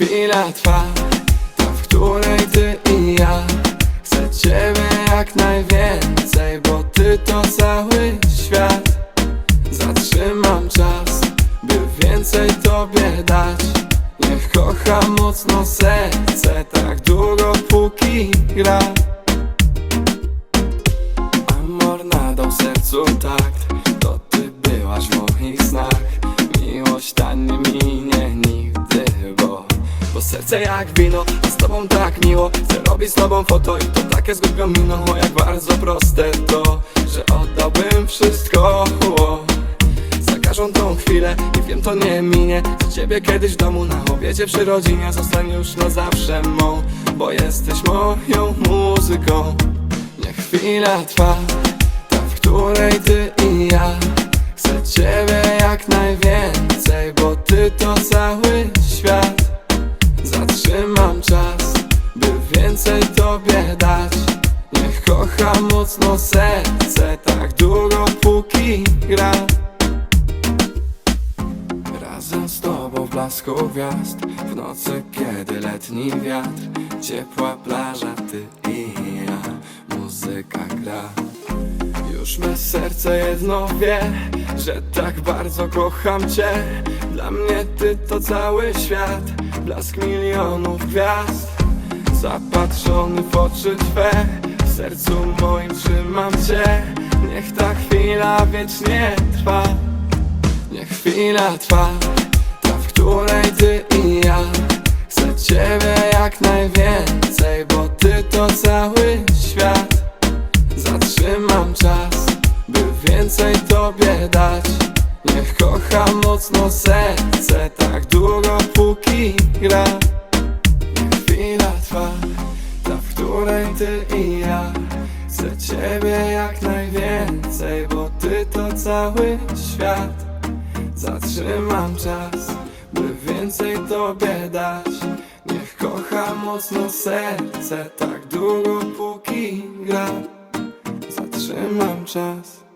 chwila trwa Ta, w której ty i ja. Chcę ciebie jak najwięcej Bo ty to cały świat. Zatrzymam czas By więcej tobie dać. Niech kocha mocno serce Tak długo póki gra. Amor nadał sercu takt To ty byłaś w moich snach Serce jak wino, z tobą tak miło. Chcę robić z tobą foto i to takie z miną O jak bardzo proste to, że oddałbym wszystko. O. Za każdą tą chwilę i wiem to nie minie. Za ciebie kiedyś w domu na obiecie przy rodzinie Zostań już na zawsze mą, bo jesteś moją muzyką. Niech chwila trwa, ta w której ty i ja. Chcę ciebie więcej tobie dać. Niech kocha mocno serce, tak długo póki gra. Razem z tobą w blasku gwiazd W nocy, kiedy letni wiatr Ciepła plaża, ty i ja Muzyka gra. Już me serce jedno wie Że tak bardzo kocham cię. Dla mnie ty to cały świat Blask milionów gwiazd Zapatrzony w oczy twe W sercu moim trzymam cię. Niech ta chwila wiecznie trwa Niech chwila trwa, ta w której ty i ja Chcę ciebie jak najwięcej, bo ty to cały świat. Zatrzymam czas, by więcej tobie dać. Niech kocha mocno serce, tak długo póki gra ty i ja. Chcę ciebie jak najwięcej, bo ty to cały świat. Zatrzymam czas, by więcej tobie dać. Niech kocha mocno serce, tak długo póki gra. Zatrzymam czas